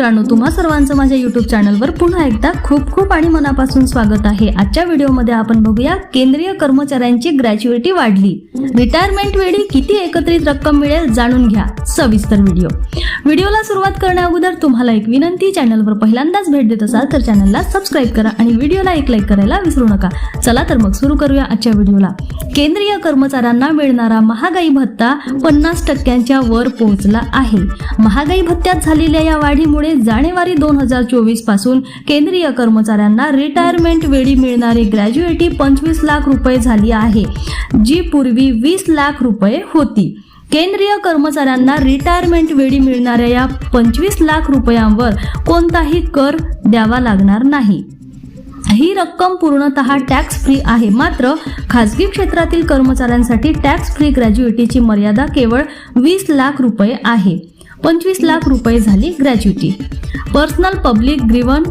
मित्रांनो तुम्हा सर्वांचं माझ्या युट्यूब चॅनलवर पुन्हा एकदा खूप खूप आणि मनापासून स्वागत आहे. आजच्या व्हिडिओमध्ये आपण बघूया केंद्रीय कर्मचाऱ्यांची ग्रॅज्युएटी वाढली. रिटायरमेंट वेळी किती एकत्रित रक्कम मिळेल जाणून घ्या. सविस्तर व्हिडिओ व्हिडिओला सुरुवात करण्या अगोदर तुम्हाला एक विनंती चॅनलवर पहिल्यांदाच भेट देत असाल तर चॅनलला सबस्क्राईब करा आणि व्हिडिओला एक लाईक करायला विसरू नका. चला तर मग सुरू करूया आजच्या व्हिडिओला केंद्रीय कर्मचाऱ्यांना मिळणारा महागाई भत्ता पन्नास टक्क्यांच्या वर पोहोचला आहे. महागाई भत्त्यात झालेल्या या वाढीमुळे जानेवारी दोन हजार चोवीसपासून केंद्रीय कर्मचाऱ्यांना रिटायरमेंट वेळी मिळणारी ग्रॅज्युएटी पंचवीस लाख रुपये झाली आहे. जी पूर्वी वीस लाख रुपये होती. केंद्रीय कर्मचाऱ्यांना रिटायरमेंट वेळी मिळणाऱ्या या पंचवीस लाख रुपयांवर कोणताही कर द्यावा लागणार नाही. ही रक्कम पूर्णतः टॅक्स फ्री आहे. मात्र खाजगी क्षेत्रातील कर्मचाऱ्यांसाठी टॅक्स फ्री ग्रॅज्युएटीची मर्यादा केवळ वीस लाख रुपये आहे. पंचवीस लाख रुपये झाली ग्रॅज्युएटी पर्सनल पब्लिक ग्रीवन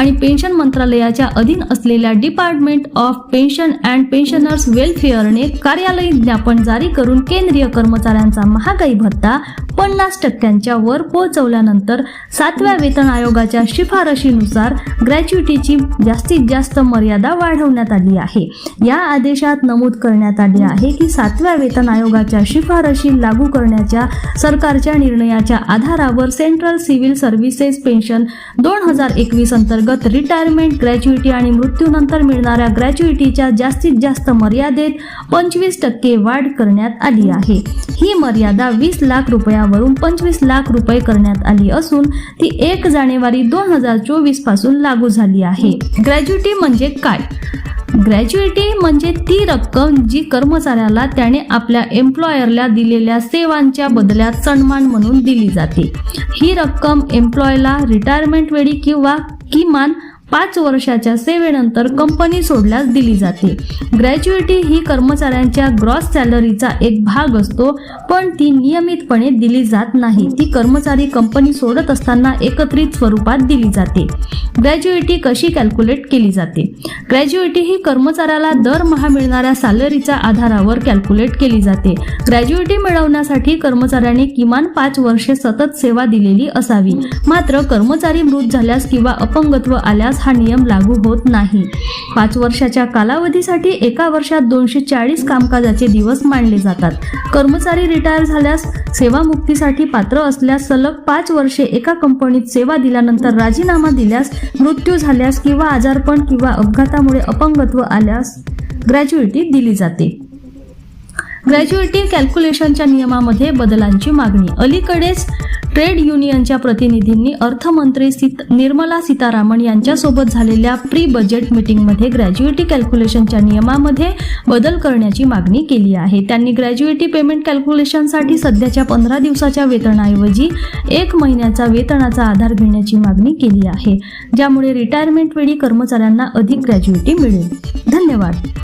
आणि पेन्शन मंत्रालयाच्या अधीन असलेल्या department of pension and pensioners वेलफेअरने कार्यालयीन ज्ञापन जारी करून केंद्रीय कर्मचाऱ्यांचा महागाई भत्ता पन्नास टक्क्यांच्या वर पोहोचवल्यानंतर सातव्या वेतन आयोगाच्या शिफारशीनुसार ग्रॅच्युटीची जास्तीत जास्त मर्यादा वाढवण्यात आली आहे. या आदेशात नमूद करण्यात आले आहे की सातव्या वेतन आयोगाच्या शिफारशी लागू करण्याच्या सरकारच्या निर्णयाच्या आधारावर सेंट्रल सिव्हिल सर्व्हिसेस पेन्शन दोन हजार एकवीस अंतर्गत रिटायरमेंट ग्रॅच्युइटी आणि मृत्यूनंतर मिळणाऱ्या ग्रॅच्युइटीच्या जास्तीत जास्त मर्यादेत पंचवीस टक्के वाढ करण्यात आली आहे. ही मर्यादा वीस लाख रुपया रुपयावरून पंचवीस लाख रुपये करण्यात आली असून ती एक जानेवारी दोन हजार चोवीसपासून लागू झाली आहे. ग्रॅज्युएटी म्हणजे काय? ग्रॅज्युएटी म्हणजे ती रक्कम जी कर्मचाऱ्याला त्याने आपल्या एम्प्लॉयरला दिलेल्या सेवांच्या बदल्यात सन्मान म्हणून दिली जाते. ही रक्कम एम्प्लॉयला रिटायरमेंट वेळी किंवा किमान पाच वर्षाच्या सेवेनंतर कंपनी सोडल्यास दिली जाते. ग्रॅज्युएटी ही कर्मचाऱ्यांच्या ग्रॉस सॅलरीचा एक भाग असतो पण ती नियमितपणे दिली जात नाही. ती कर्मचारी कंपनी सोडत असताना एकत्रित स्वरूपात दिली जाते. ग्रॅज्युएटी कशी कॅल्क्युलेट केली जाते? ग्रॅज्युएटी ही कर्मचाऱ्याला दरमहा मिळणाऱ्या सॅलरीच्या आधारावर कॅल्क्युलेट केली जाते. ग्रॅज्युएटी मिळवण्यासाठी कर्मचाऱ्यांनी किमान पाच वर्षे सतत सेवा दिलेली असावी. मात्र कर्मचारी मृत झाल्यास किंवा अपंगत्व आल्यास हा नियम लागू होत नाही. पाच वर्षाच्या कालावधीसाठी एका वर्षात दोनशे चाळीस कामकाजाचे दिवस मानले जातात. कर्मचारी रिटायर झाल्यास सेवामुक्तीसाठी पात्र असल्यास सलग पाच वर्षे एका कंपनीत सेवा दिल्यानंतर राजीनामा दिल्यास मृत्यू झाल्यास किंवा आजारपण किंवा अपघातामुळे अपंगत्व आल्यास ग्रॅज्युएटी दिली जाते. ग्रॅज्युएटी कॅल्क्युलेशनच्या नियमामध्ये बदलांची मागणी. अलीकडेच ट्रेड युनियनच्या प्रतिनिधींनी अर्थमंत्री सीत निर्मला सीतारामन यांच्यासोबत झालेल्या प्री बजेट मीटिंगमध्ये ग्रॅज्युएटी कॅल्क्युलेशनच्या नियमामध्ये बदल करण्याची मागणी केली आहे. त्यांनी ग्रॅज्युएटी पेमेंट कॅल्क्युलेशनसाठी सध्याच्या पंधरा दिवसाच्या वेतनाऐवजी एक महिन्याचा वेतनाचा आधार घेण्याची मागणी केली आहे. ज्यामुळे रिटायरमेंट वेळी कर्मचाऱ्यांना अधिक ग्रॅज्युएटी मिळेल. धन्यवाद.